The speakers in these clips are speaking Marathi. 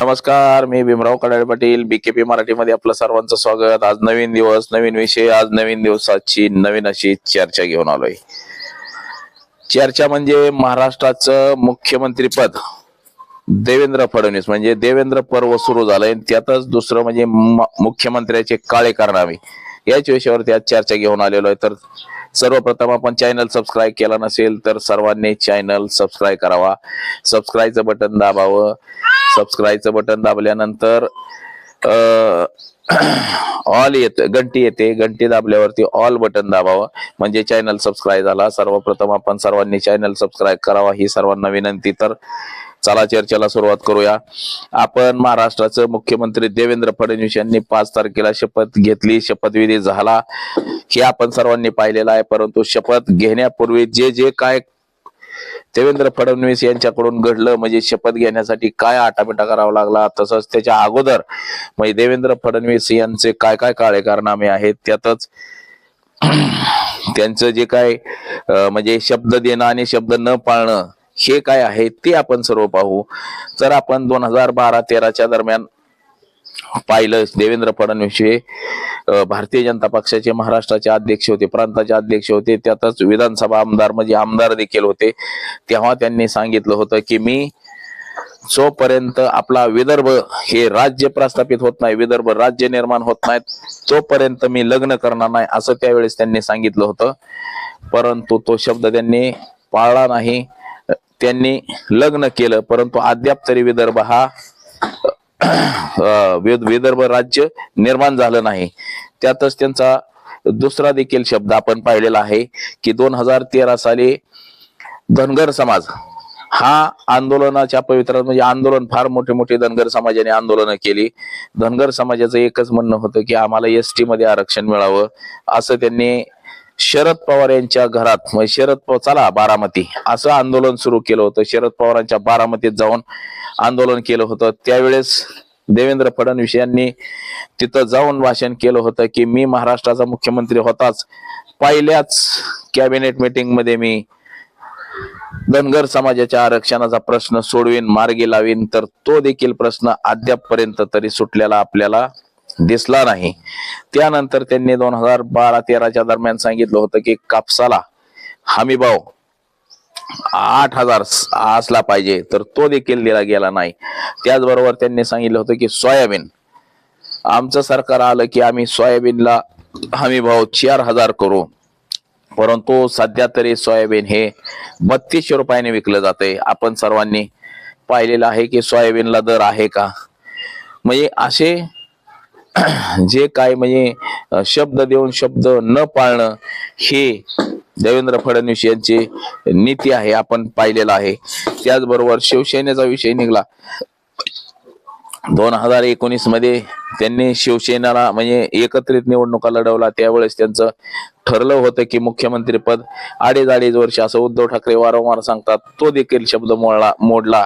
नमस्कार मी भीमराव कडाळे पाटील बीकेपी मराठीमध्ये आपलं सर्वांचं स्वागत. आज नवीन दिवस नवीन विषय आज नवीन दिवसाची नवीन अशी चर्चा घेऊन आलोय. चर्चा म्हणजे महाराष्ट्राचं मुख्यमंत्रीपद देवेंद्र फडणवीस. म्हणजे देवेंद्र पर्व सुरू झालंय त्यातच दुसरं म्हणजे मुख्यमंत्र्याचे काळे कारनामे याच विषयावरती आज चर्चा घेऊन आलेलो आहे. तर सर्वप्रथम आपण चॅनल सबस्क्राईब केला नसेल तर सर्वांनी चॅनल सबस्क्राईब करावा. सबस्क्राईबचं बटन दाबावं. सबस्क्राईबचं बटन दाबल्यानंतर ऑल येत घंटी येते. घंटी दाबल्यावरती ऑल बटन दाबावं. म्हणजे चॅनल सबस्क्राईब झाला. सर्वप्रथम आपण सर्वांनी चॅनल सबस्क्राईब करावा. ही सर्वांना विनंती. तर चला चर्चेला सुरुवात करूया. आपण महाराष्ट्राचं मुख्यमंत्री देवेंद्र फडणवीस यांनी पाच तारखेला शपथ घेतली. शपथविधी झाला. हे आपण सर्वांनी पाहिलेलं आहे. परंतु शपथ घेण्यापूर्वी जे जे काय देवेंद्र फडणवीस यांच्याकडून घडलं म्हणजे शपथ घेण्यासाठी काय आटापिटा करावा लागला? तसंच त्याच्या अगोदर म्हणजे देवेंद्र फडणवीस यांचे काय काय काळे कारनामे आहेत? त्यातच त्यांचं जे काय म्हणजे शब्द देणं आणि शब्द न पाळणं हे काय आहे ते आपण सर्व पाहू. तर आपण दोन हजार बारा तेराच्या दरम्यान पाहिलं. देवेंद्र फडणवीस हे भारतीय जनता पक्षाचे महाराष्ट्राचे अध्यक्ष होते प्रांताचे अध्यक्ष होते. त्यातच विधानसभा आमदार म्हणजे आमदार देखील होते. तेव्हा त्यांनी सांगितलं होतं की मी जोपर्यंत आपला विदर्भ हे राज्य प्रस्थापित होत नाही विदर्भ राज्य निर्माण होत नाही तोपर्यंत मी लग्न करणार नाही असं त्यावेळेस त्यांनी सांगितलं होतं. परंतु तो शब्द त्यांनी पाळला नाही. त्यांनी लग्न केलं परंतु अद्याप तरी विदर्भ हा विदर्भ राज्य निर्माण झालं नाही. त्यातच त्यांचा दुसरा देखील शब्द आपण पाहिलेला आहे की दोन हजार तेरा साली धनगर समाज हा आंदोलनाच्या पवित्रात म्हणजे आंदोलन फार मोठे मोठे धनगर समाजाने आंदोलनं केली. धनगर समाजाचं एकच म्हणणं होतं की आम्हाला एस टी मध्ये आरक्षण मिळावं असं त्यांनी शरद पवार यांच्या घरात म्हणजे शरद पवार चला बारामती. असं आंदोलन सुरू केलं होतं. शरद पवारांच्या बारामतीत जाऊन आंदोलन केलं होतं. त्यावेळेस देवेंद्र फडणवीस यांनी तिथं जाऊन भाषण केलं होतं की मी महाराष्ट्राचा मुख्यमंत्री होताच. पहिल्याच कॅबिनेट मीटिंगमध्ये मी धनगर समाजाच्या आरक्षणाचा प्रश्न सोडवीन मार्गी लावीन तर तो देखील प्रश्न अद्यापपर्यंत तरी सुटलेला आपल्याला दिसला नाही. त्यानंतर त्यांनी दोन हजार बारा तेराच्या दरम्यान सांगितलं होतं की कापसाला हमी भाव आठ हजार असला पाहिजे तर तो देखील दिला गेला नाही. त्याचबरोबर त्यांनी सांगितलं होतं की सोयाबीन. आमचं सरकार आलं की आम्ही सोयाबीनला हमी भाव चार हजार करू. परंतु सध्या तरी सोयाबीन हे बत्तीसशे रुपयाने विकलं जाते आपण सर्वांनी पाहिलेलं आहे की सोयाबीनला दर आहे का? म्हणजे असे जे काय म्हणजे शब्द देऊन शब्द न पाळणं हे देवेंद्र फडणवीस यांची नीती आहे आपण पाहिलेलं आहे. त्याचबरोबर शिवसेनेचा विषय निघाला. दोन हजार एकोणीसमध्ये त्यांनी शिवसेनेला म्हणजे एकत्रित निवडणुका लढवला. त्यावेळेस त्यांचं ठरलं होतं की मुख्यमंत्री पद अडीच अडीच वर्ष असं उद्धव ठाकरे वारंवार सांगतात तो देखील शब्द मोडला मोडला.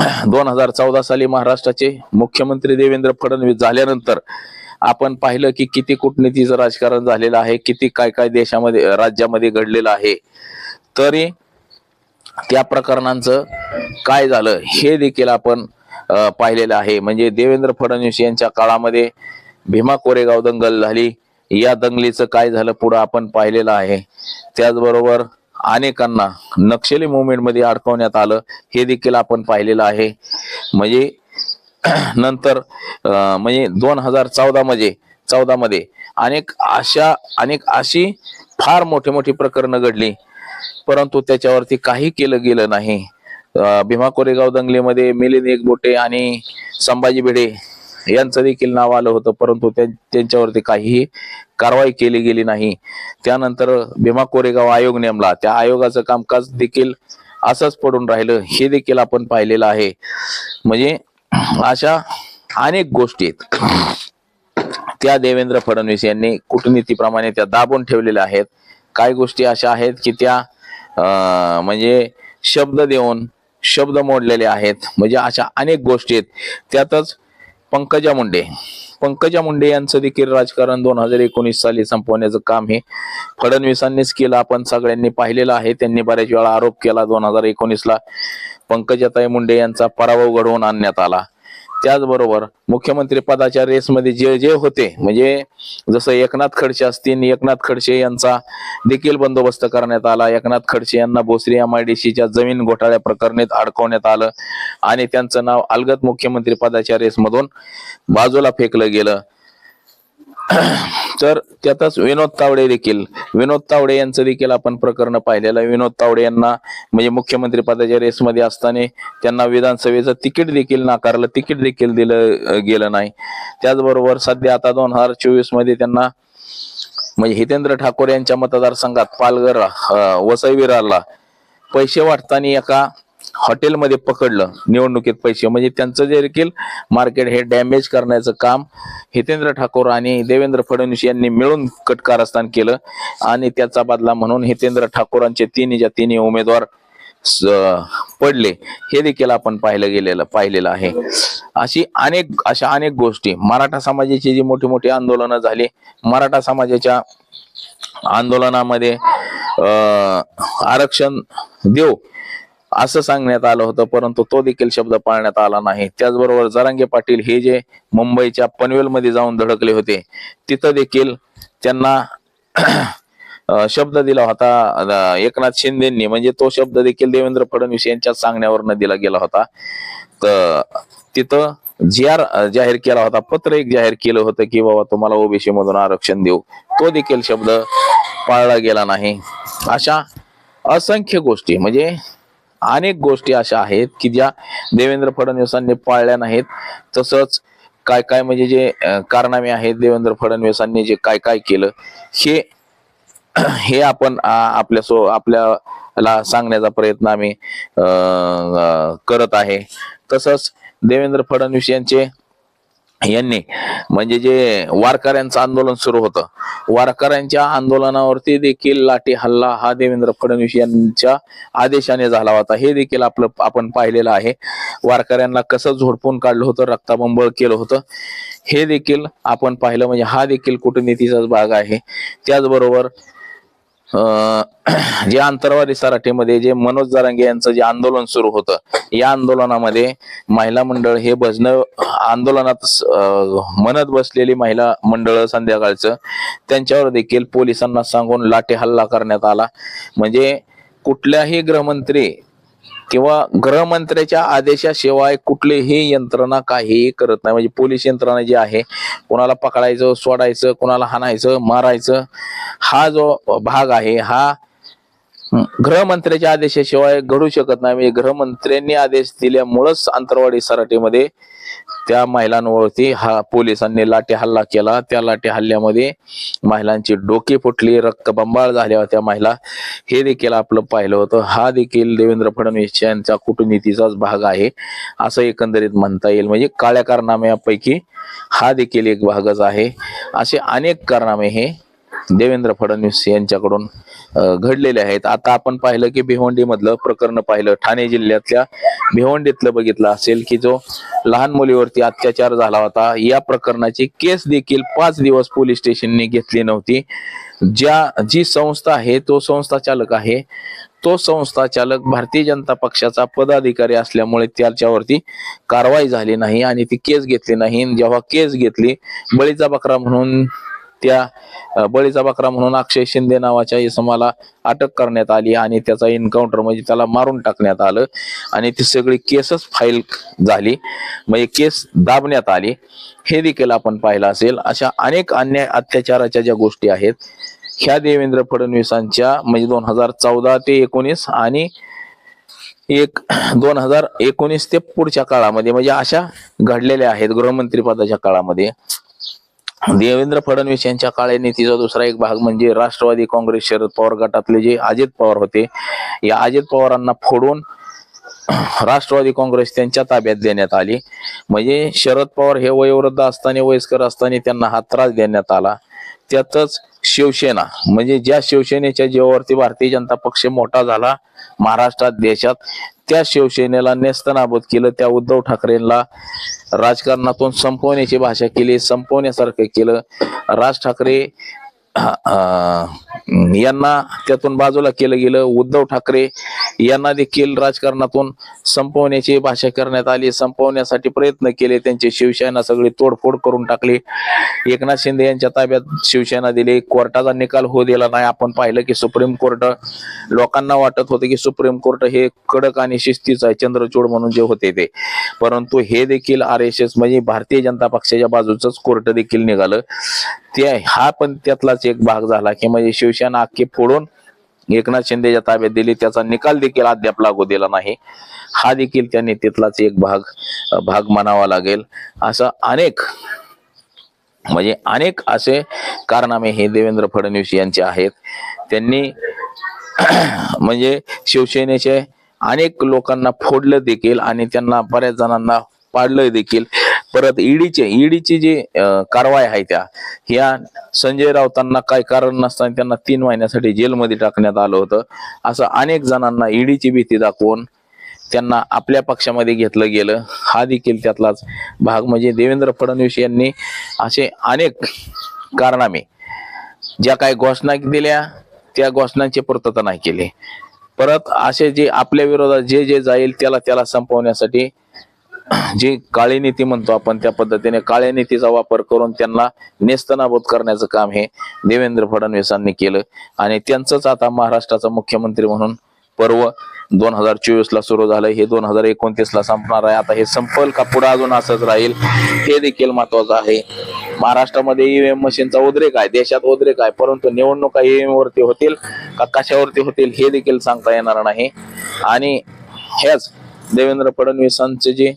दोन हजार चौदा साली महाराष्ट्राचे मुख्यमंत्री देवेंद्र फडणवीस झाल्यानंतर आपण पाहिलं की किती कूटनीतीचं राजकारण झालेलं आहे किती काय काय देशामध्ये राज्यामध्ये घडलेलं आहे. तरी त्या प्रकरणांचं काय झालं हे देखील आपण पाहिलेलं आहे. म्हणजे देवेंद्र फडणवीस यांच्या काळामध्ये भीमा कोरेगाव दंगल झाली. या दंगलीचं काय झालं पुढं आपण पाहिलेलं आहे. त्याचबरोबर अनेकांना नक्षली मुवमेंटमध्ये अडकवण्यात आलं. हे देखील आपण पाहिलेलं आहे. म्हणजे नंतर म्हणजे दोन हजार चौदा मध्ये चौदा मध्ये अनेक अशा अनेक अशी फार मोठी मोठी प्रकरणं घडली. परंतु त्याच्यावरती काही केलं गेलं नाही. भीमा कोरेगाव दंगलीमध्ये मिलिंद एकबोटे आणि संभाजी भिडे यांचं देखील नाव आलं होतं परंतु त्यांच्यावरती काहीही कारवाई केली गेली नाही. त्यानंतर भीमा कोरेगाव आयोग नेमला. त्या आयोगाचं कामकाज देखील असंच पडून राहिलं. हे देखील आपण पाहिलेलं आहे. म्हणजे अशा अनेक गोष्टी आहेत. त्या देवेंद्र फडणवीस यांनी कूटनीतीप्रमाणे त्या दाबून ठेवलेल्या आहेत. काही गोष्टी अशा आहेत की त्या म्हणजे शब्द देऊन शब्द मोडलेले आहेत. म्हणजे अशा अनेक गोष्टी आहेत. त्यातच पंकजा मुंडे. पंकजा मुंडे यांचं देखील राजकारण दोन हजार एकोणीस साली संपवण्याचं काम हे फडणवीसांनीच केलं. आपण सगळ्यांनी पाहिलेलं आहे. त्यांनी बऱ्याच वेळा आरोप केला दोन हजार एकोणीसला. पंकजाताई मुंडे यांचा पराभव घडवून आणण्यात आला. त्याचबरोबर मुख्यमंत्री पदाच्या रेसमध्ये जे जे होते म्हणजे जसं एकनाथ खडसे असतील एकनाथ खडसे यांचा देखील बंदोबस्त करण्यात आला. एकनाथ खडसे यांना भोसरी एमआयडीसीच्या जमीन घोटाळ्या प्रकरणीत अडकवण्यात आलं आणि त्यांचं नाव अलगत मुख्यमंत्री पदाच्या रेसमधून बाजूला फेकलं गेलं. तर त्यातच विनोद तावडे देखील विनोद तावडे यांचं देखील आपण प्रकरण पाहिलेलं आहे. विनोद तावडे यांना म्हणजे मुख्यमंत्री पदाच्या रेसमध्ये असताना त्यांना विधानसभेचं तिकीट देखील नाकारलं तिकीट देखील दिलं गेलं नाही. त्याचबरोबर सध्या आता दोन हजार चोवीसमध्ये त्यांना म्हणजे हितेंद्र ठाकूर यांच्या मतदारसंघात पालघर वसई विरारला पैसे वाटताना एका हॉटेलमध्ये पकडलं निवडणुकीत पैसे. म्हणजे त्यांचं जे देखील मार्केट हे डॅमेज करण्याचं काम हितेंद्र ठाकूर आणि देवेंद्र फडणवीस यांनी मिळून कटकारस्थान केलं. आणि त्याचा बदला म्हणून हितेंद्र ठाकूरांचे तिन्हीच्या तिन्ही उमेदवार स- पडले. हे देखील आपण पाहिलं गेलेलं पाहिलेलं आहे. अशी अनेक अशा अनेक गोष्टी. मराठा समाजाची जी मोठी मोठी आंदोलनं झाली मराठा समाजाच्या आंदोलनामध्ये आरक्षण देऊ असं सांगण्यात आलं होतं परंतु तो देखील शब्द पाळण्यात आला नाही. त्याचबरोबर जरांगे पाटील हे जे मुंबईच्या पनवेलमध्ये जाऊन धडकले होते तिथं देखील त्यांना शब्द दिला होता एकनाथ शिंदेंनी. म्हणजे तो शब्द देखील देवेंद्र फडणवीस यांच्या सांगण्यावरनं दिला गेला होता. तर तिथं जी आर जाहीर केला होता पत्र एक जाहीर केलं होतं की बाबा तुम्हाला ओबीसी मधून आरक्षण देऊ. तो देखील शब्द पाळला गेला नाही. अशा असंख्य गोष्टी. म्हणजे अनेक गोष्टी अशा आहेत की ज्या देवेंद्र फडणवीसांनी पाळल्या नाहीत. तसंच काय काय म्हणजे जे कारनामे आहेत देवेंद्र फडणवीसांनी जे काय काय केलं हे हे आपण आपल्या सो आपल्याला सांगण्याचा प्रयत्न आम्ही करत आहे. तसंच देवेंद्र फडणवीस यांचे यांनी म्हणजे जे वारकऱ्यांचं आंदोलन सुरू होतं वारकऱ्यांच्या आंदोलनावरती देखील लाठी हल्ला हा देवेंद्र फडणवीस यांच्या आदेशाने झाला होता. हे देखील आपलं आपण पाहिलेलं आहे. वारकऱ्यांना कसं झोडपून काढलं होतं रक्ताबंबळ केलं होतं हे देखील आपण पाहिलं. म्हणजे हा देखील कूटनीतीचाच भाग आहे. त्याचबरोबर जे आंतरवादी सराठीमध्ये जे मनोज जरांगे यांचं जे आंदोलन सुरू होतं या आंदोलनामध्ये महिला मंडळ हे भजन आंदोलनात म्हणत बसलेली महिला मंडळ संध्याकाळचं त्यांच्यावर देखील पोलिसांना सांगून लाठी हल्ला करण्यात आला. म्हणजे कुठल्याही गृहमंत्री किंवा गृहमंत्र्याच्या आदेशाशिवाय कुठलीही यंत्रणा काहीही करत नाही. म्हणजे पोलीस यंत्रणा जी आहे कोणाला पकडायचं सोडायचं कोणाला हाणायचं मारायचं हा जो भाग आहे हा गृहमंत्र्याच्या आदेशाशिवाय घडू शकत नाही. म्हणजे गृहमंत्र्यांनी आदेश दिल्यामुळंच आंतरवाडी सराटीमध्ये त्या महिलांवरती हा पोलिसांनी लाठी हल्ला केला. त्या लाठी हल्ल्यामध्ये महिलांची डोकी फुटली रक्तबंबाळ झाल्या होत्या महिला. हे देखील आपलं पाहिलं होतं. हा देखील देवेंद्र फडणवीस यांच्या कुटुंबीतीचाच भाग आहे असं एकंदरीत म्हणता येईल. म्हणजे काळ्या कारनाम्यापैकी हा देखील एक भागच आहे. असे अनेक कारनामे हे देवेंद्र फडणवीस यांच्याकडून घडलेले आहेत. आता आपण पाहिलं की भिवंडी मधलं प्रकरण पाहिलं. ठाणे जिल्ह्यातल्या भिवंडीतलं बघितलं असेल की जो लहान मुलीवरती अत्याचार झाला होता या प्रकरणाची केस देखील पाच दिवस पोलीस स्टेशनने घेतली नव्हती. ज्या जी संस्था आहे तो संस्था चालक आहे. तो संस्था चालक भारतीय जनता पक्षाचा पदाधिकारी असल्यामुळे त्याच्यावरती कारवाई झाली नाही आणि ती केस घेतली नाही. जेव्हा केस घेतली बळीचा बकरा म्हणून त्या बळीचा बकरा म्हणून अक्षय शिंदे नावाच्या इसमाला अटक करण्यात आली आणि त्याचा एन्काउंटर म्हणजे त्याला मारून टाकण्यात आलं. आणि ती सगळी केसच फाईल झाली. म्हणजे केस दाबण्यात आली. हे देखील आपण पाहिलं असेल. अशा अनेक अन्याय अत्याचाराच्या ज्या गोष्टी आहेत ह्या देवेंद्र फडणवीसांच्या म्हणजे दोन हजार चौदा ते एकोणीस आणि एक दोन हजार एकोणीस ते पुढच्या काळामध्ये म्हणजे अशा घडलेल्या आहेत गृहमंत्री पदाच्या काळामध्ये. देवेंद्र फडणवीस यांच्या काळे नीतीचा दुसरा एक भाग म्हणजे राष्ट्रवादी काँग्रेस शरद पवार गटातले जे अजित पवार होते या अजित पवारांना फोडून राष्ट्रवादी काँग्रेस त्यांच्या ताब्यात देण्यात आली. म्हणजे शरद पवार हे वयोवृद्ध असताना वयस्कर असताना त्यांना हा त्रास देण्यात आला. त्यातच शिवसेना म्हणजे ज्या शिवसेनेच्या जीवावरती भारतीय जनता पक्ष मोठा झाला महाराष्ट्रात देशात त्या शिवसेनेला नेस्तनाबूत केलं. त्या उद्धव ठाकरेंना राजकारणातून संपवण्याची भाषा केली संपवण्यासारखं केलं. राज ठाकरे यांना त्यातून बाजूला केलं गेलं. उद्धव ठाकरे यांना देखील राजकारणातून संपवण्याची भाषा करण्यात आली. संपवण्यासाठी प्रयत्न केले. त्यांची शिवसेना सगळी तोडफोड करून टाकली. एकनाथ शिंदे यांच्या ताब्यात शिवसेना दिली. कोर्टाचा निकाल होऊ दिला नाही. आपण पाहिलं की सुप्रीम कोर्ट लोकांना वाटत होतं की सुप्रीम कोर्ट हे कडक आणि शिस्तीच आहे. चंद्रचूड म्हणून जे होते ते. परंतु हे देखील आर एस एस म्हणजे भारतीय जनता पक्षाच्या बाजूच कोर्ट देखील निघालं. ते हा पण त्यातलाच एक भाग झाला की म्हणजे शिवसेना अख्खी फोडून एकनाथ शिंदेच्या ताब्यात दिली त्याचा निकाल देखील अद्याप लागू दिला नाही. हा देखील त्यांनी तिथलाच एक भाग भाग म्हणावा लागेल. असं अनेक म्हणजे अनेक असे कारनामे हे देवेंद्र फडणवीस यांचे आहेत. त्यांनी म्हणजे शिवसेनेचे अनेक लोकांना फोडलं देखील आणि त्यांना बऱ्याच जणांना पाडलं देखील. परत ईडीचे ईडीची जी कारवाई आहे त्या ह्या संजय राऊतांना काही कारण नसताना त्यांना तीन महिन्यासाठी जेलमध्ये टाकण्यात आलं होतं. असं अनेक जणांना ईडीची भीती दाखवून त्यांना आपल्या पक्षामध्ये घेतलं गेलं. हा देखील त्यातलाच भाग. म्हणजे देवेंद्र फडणवीस यांनी असे अनेक कारनामे ज्या काही घोषणा दिल्या त्या घोषणांची पूर्तता नाही केली. परत असे जे आपल्या विरोधात जे जे जाईल त्याला त्याला संपवण्यासाठी जी काळे नीती म्हणतो आपण त्या पद्धतीने काळ्या नीतीचा वापर करून त्यांना नेस्तनाबूत करण्याचं काम हे देवेंद्र फडणवीसांनी केलं. आणि त्यांचंच आता महाराष्ट्राचा मुख्यमंत्री म्हणून पर्व दोन हजार चोवीस ला सुरू झालं. हे दोन हजार एकोणतीस ला संपणार आहे. आता हे संपल का पुढे अजून असंच राहील हे देखील महत्वाचं आहे. महाराष्ट्रामध्ये ईव्हीएम मशीनचा उद्रेक आहे. देशात उद्रेक आहे. परंतु निवडणुका ईव्हीएम वरती होतील का कशावरती होतील हे देखील सांगता येणार नाही. आणि हेच देवेंद्र फडणवीसांचे जे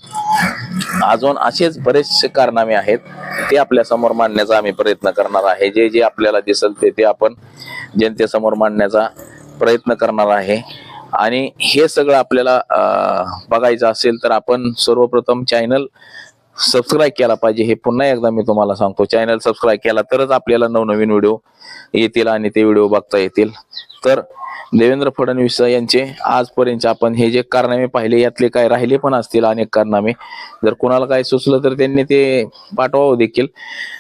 अजून असेच बरेचसे कारनामे आहेत ते आपल्यासमोर मांडण्याचा आम्ही प्रयत्न करणार आहे. जे जे आपल्याला दिसल ते ते आपण जनतेसमोर मांडण्याचा प्रयत्न करणार आहे. आणि हे सगळं आपल्याला बघायचं असेल तर आपण सर्वप्रथम चॅनल सबस्क्राईब केला पाहिजे. हे पुन्हा एकदा मी तुम्हाला सांगतो चॅनल सबस्क्राईब केला तरच आपल्याला नवनवीन व्हिडिओ येतील आणि ते व्हिडिओ बघता येतील. तर देवेंद्र फडणवीस यांचे आजपर्यंत आपण हे जे कारनामे पाहिले यातले काय राहिले पण असतील अनेक कारनामे. जर कोणाला काय सुचलं तर त्यांनी ते पाठवावं देखील.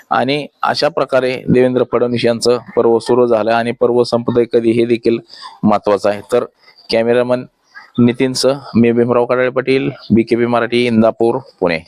आणि अशा प्रकारे देवेंद्र फडणवीस यांचं पर्व सुरू झालं आणि पर्व संपतंय कधी हे देखील महत्वाचं आहे. तर कॅमेरामन नितीनसह मी Bhimrao Kadale Patil B K B Marathi Indapur Pune.